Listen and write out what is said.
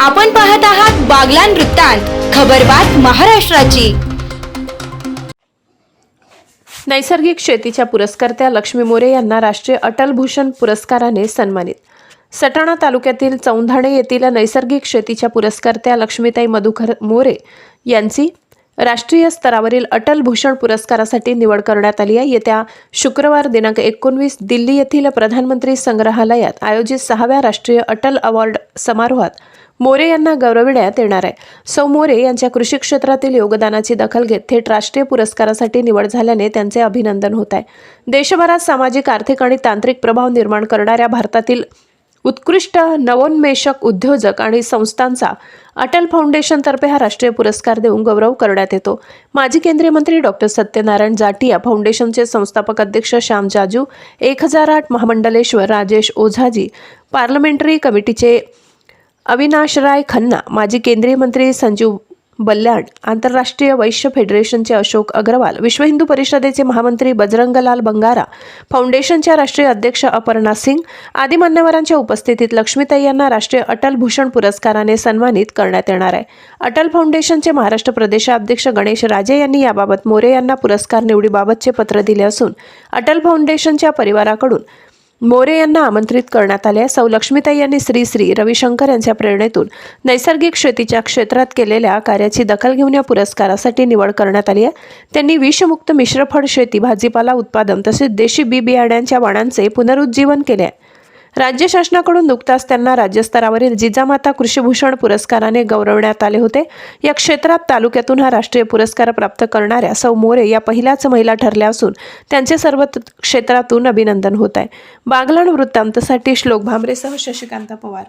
आपण पाहत आहात बागलान वृत्तांत खबरबात महाराष्ट्राची. नैसर्गिक शेतीच्या पुरस्कर्त्या लक्ष्मी मोरे यांना राष्ट्रीय अटल भूषण पुरस्काराने सन्मानित. सटाणा तालुक्यातील चौंधाणे येथील नैसर्गिक शेतीच्या पुरस्कर्त्या लक्ष्मीताई मधुकर मोरे यांची राष्ट्रीय स्तरावरील अटल भूषण पुरस्कारासाठी निवड करण्यात आली आहे. येत्या शुक्रवार दिनांक एकोणवीस दिल्ली येथील प्रधानमंत्री संग्रहालयात आयोजित सहाव्या राष्ट्रीय अटल अवॉर्ड समारोहात मोरे यांना गौरविण्यात येणार आहे. सौ मोरे यांच्या कृषी क्षेत्रातील योगदानाची दखल घेत थेट राष्ट्रीय पुरस्कारासाठी निवड झाल्याने त्यांचे अभिनंदन होत आहे. देशभरात सामाजिक आर्थिक आणि तांत्रिक प्रभाव निर्माण करणाऱ्या भारतातील उत्कृष्ट नवोन्मेषक उद्योजक आणि संस्थांचा अटल फाउंडेशनतर्फे हा राष्ट्रीय पुरस्कार देऊन गौरव करण्यात येतो. माजी केंद्रीय मंत्री डॉक्टर सत्यनारायण जाटिया फाउंडेशनचे संस्थापक अध्यक्ष श्याम जाजू एक हजार आठ महामंडलेश्वर राजेश ओझाजी पार्लमेंटरी कमिटीचे अविनाश राय खन्ना माजी केंद्रीय मंत्री संजीव बल्याण आंतरराष्ट्रीय वैश्य फेडरेशनचे अशोक अग्रवाल विश्व हिंदू परिषदेचे महामंत्री बजरंगलाल बंगारा फाउंडेशनच्या राष्ट्रीय अध्यक्ष अपर्णा सिंग आदी मान्यवरांच्या उपस्थितीत लक्ष्मीताई यांना राष्ट्रीय अटल भूषण पुरस्काराने सन्मानित करण्यात येणार आहे. अटल फाउंडेशनचे महाराष्ट्र प्रदेशाध्यक्ष गणेश राजे यांनी याबाबत मोरे यांना पुरस्कार निवडीबाबतचे पत्र दिले असून अटल फाउंडेशनच्या परिवाराकडून मोरे यांना आमंत्रित करण्यात आले. सौ लक्ष्मीताई यांनी श्री श्री रविशंकर यांच्या प्रेरणेतून नैसर्गिक शेतीच्या क्षेत्रात केलेल्या कार्याची दखल घेऊन या पुरस्कारासाठी निवड करण्यात आली आहे. त्यांनी विषमुक्त मिश्रफळ शेती भाजीपाला उत्पादन तसेच देशी बी बियाण्यांच्या वाणांचे पुनरुज्जीवन केले आहे. राज्य शासनाकडून नुकताच त्यांना राज्यस्तरावरील जिजामाता कृषीभूषण पुरस्काराने गौरवण्यात आले होते. या क्षेत्रात तालुक्यातून हा राष्ट्रीय पुरस्कार प्राप्त करणाऱ्या सौ मोरे या पहिल्याच महिला ठरल्या असून त्यांचे सर्व त- क्षेत्रातून अभिनंदन होत आहे. बागलाण वृत्तांतसाठी श्लोक भांबरेसह शशिकांत पवार.